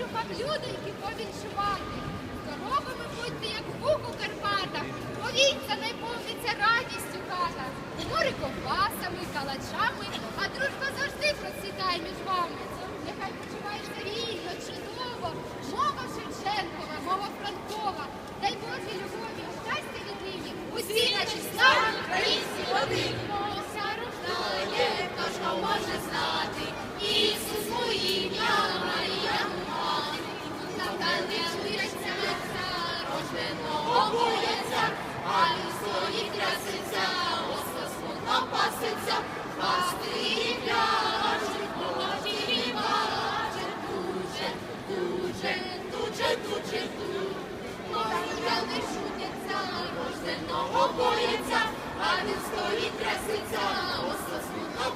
людоньки повіншувати. Здоровими будьте, як вук у Карпатах, повіться, не повниться радістю хата. Море ковбасами, калачами, а дружба завжди процвітає між вами. Нехай почуваєшся рівно, чудово, мова Шевченкова, мова Франкова. Дай Божій любові, щастя від нині, усі наші слава українські води. Моса рождає, хто може знати,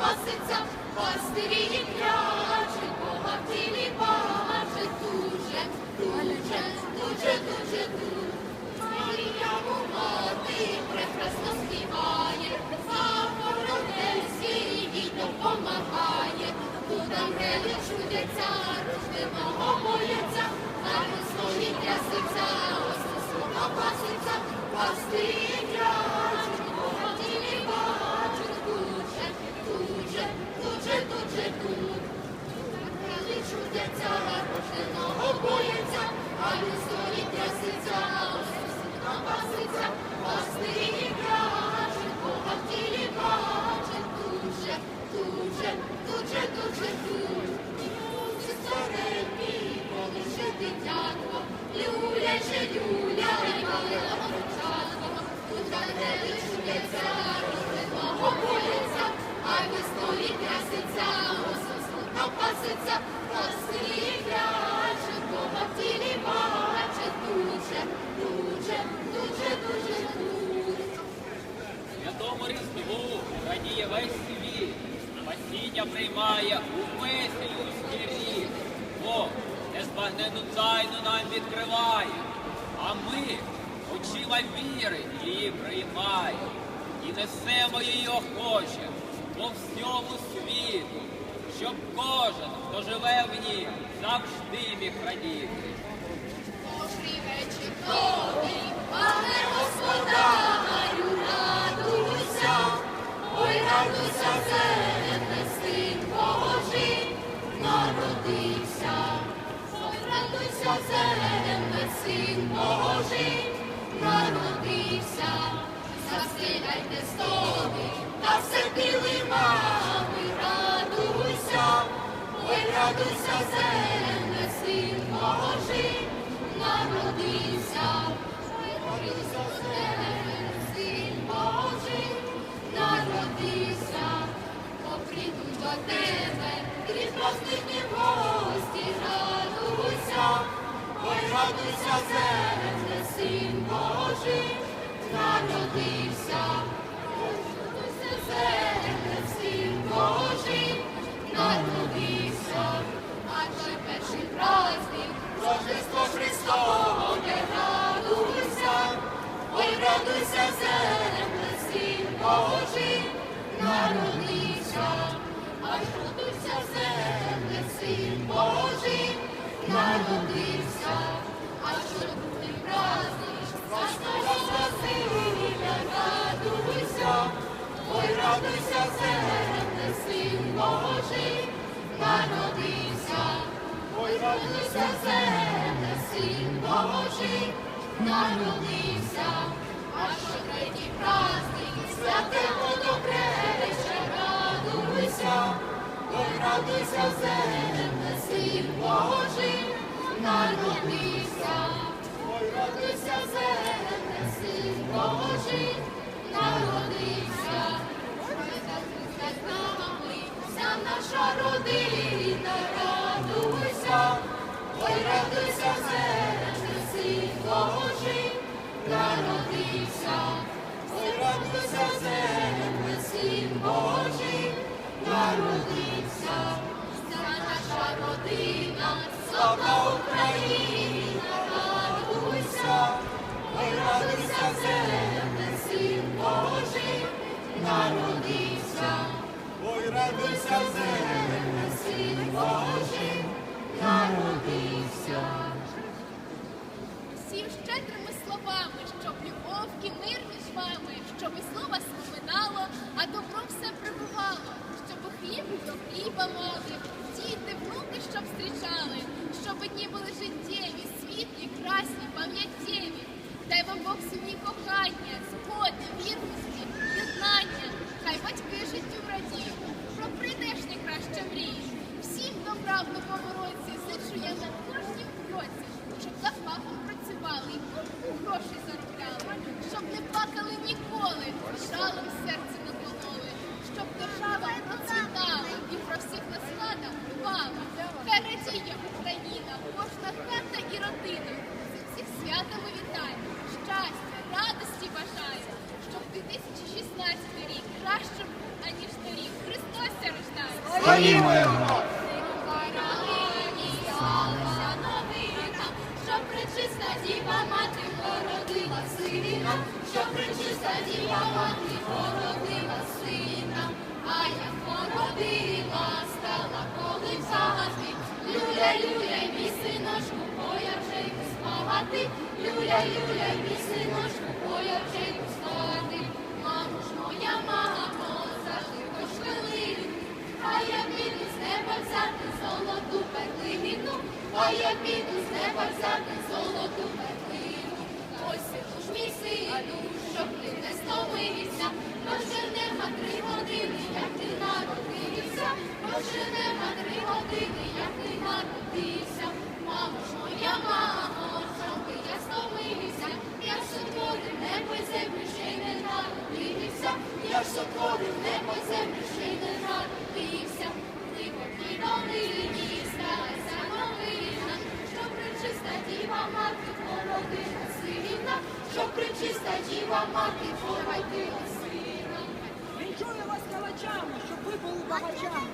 смутно паситься, пастирі не пляжуть, богатирі бачать, дуже, дуже, дуже, дуже, дуже. Марія мати прекрасно співає, а Воронельський їй допомагає. Тут ангели чудяться, рожденого бояться, а він стоїть трясеться, ось слуга паситься, пастирі нам відкриває, а ми очима віри її приймаємо і несемо її охоче по всьому світу, щоб кожен, хто живе в ній, завжди міг радіти. Божий вечір добрий, пане господарю, радуйся, ой, радуйся, земле, Застигайте столи, та все мами, радуйся, ой, радуйся, земле, син Божий, народився. Ой, земле, син Божий, народився. Поприйдуть до тебе, крізь простихні гості, радуйся, ой, радуйся, земле, син Божий, народився. Радуйся, земле, син Божий, народився. А той перший праздник, Рождество Христове, радуйся, ой, радуйся, земле, Божий, народився. Аж радуйся, земле, син Божий, народився. Радуйся, Божий, народився. Ой, радуйся, Божий, народився. А що праздник, святе водокреще, радуйся. Ой, радуйся, земле, син Божий, народився. Ой, радуйся, Божий, наша родина, радуйся. Ой, радуйся, земле, син Божий, народився. Ой, радуйся, земле, син Божий, народився. Вся наша родина, слава Україна, радуйся. Ой, радуйся, земле, син Божий, народився радуйся, земле, син Божий, народився. Всім щедрими словами, щоб любов і мир між вами, щоб і слова споминало, а добро все прибувало, щоб хліб до хліба мали, діти, внуки, щоб зустрічали, щоб дні були життєві, світлі, красні, пам'яттєві. Дай вам Бог сім'ї кохання, згоди, вірності. В новому році зичу я на кожнім кроці, щоб за фахом працювали і грошей заробляли, щоб не плакали ніколи, жалом в серці не кололи, щоб держава процвітала і про всіх нас влада дбала. Хай радіє Україна, кожна хата і родина. З усіх святами вітаю, щастя, радості бажаю, щоб 2016 рік кращим, аніж торік. Христос рождає. Славімо його! Спати. Люля, люля, мій синочку, боя вже ж небо землю, ще й не народився. Глибокій долині сталася новина, що причиста діва мати породила сина, що причиста діва мати породила сина. Вінчую вас калачами, щоб ви були багачами.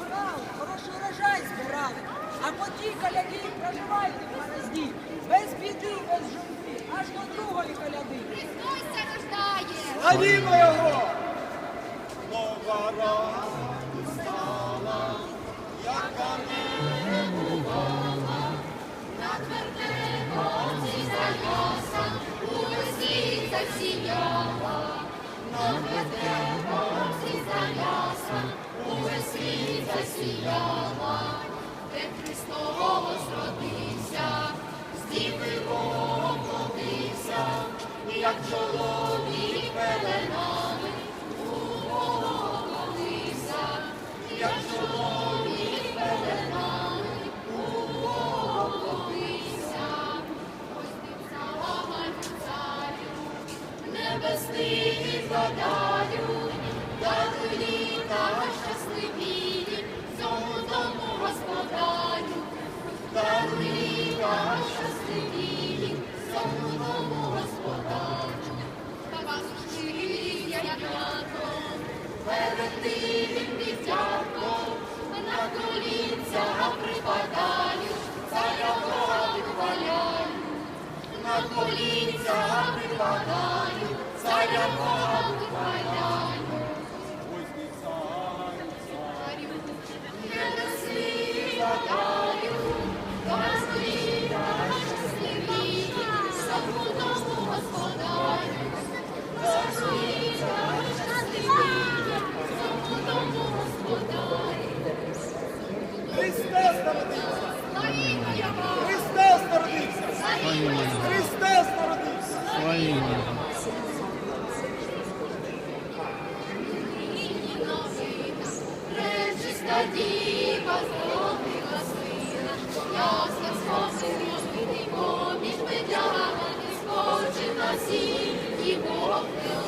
Орали, хороший урожай збирали. А по тій коляді проживайте в гаразді. Без біди, без журби, аж до другої коляди. Христос рождає! Славімо його! Христос родився, Христос народився! Пречиста діва скочив на сіль, і Бог не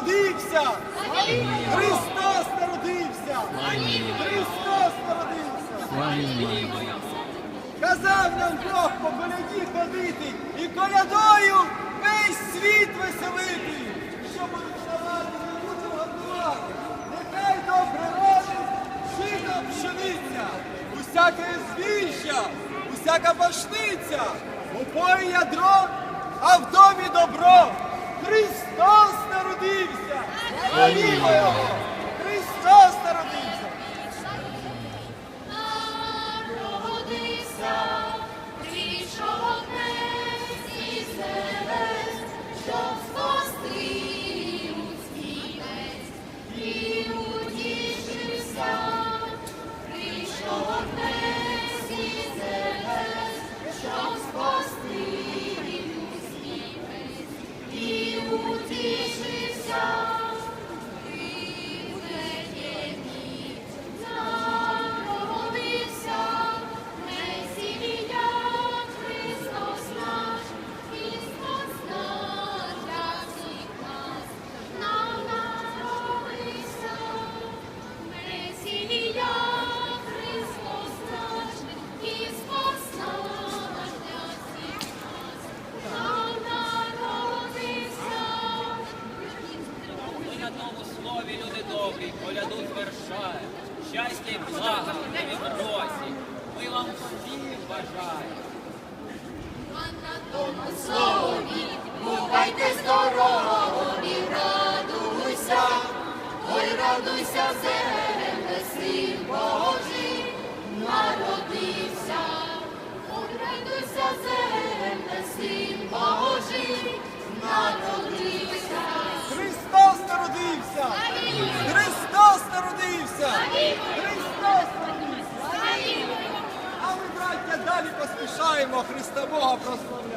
народився! Христос народився! Христос народився! Казав нам Бог по коляді ходити і колядою весь світ веселити. Що будуть давати, не будемо готувати. Нехай добре родить, жито пшениця, усяке збіжжя, усяка пашниця, у полі ядро, а в домі добро. Христос народився! Славімо Його! Христос радуйся, земле, син Божий народився. Ой, радуйся, земле, син Божий народився. Христос народився! Христос народився! Христос народився! А ми, браття, далі поспішаємо Христа Бога прославляти.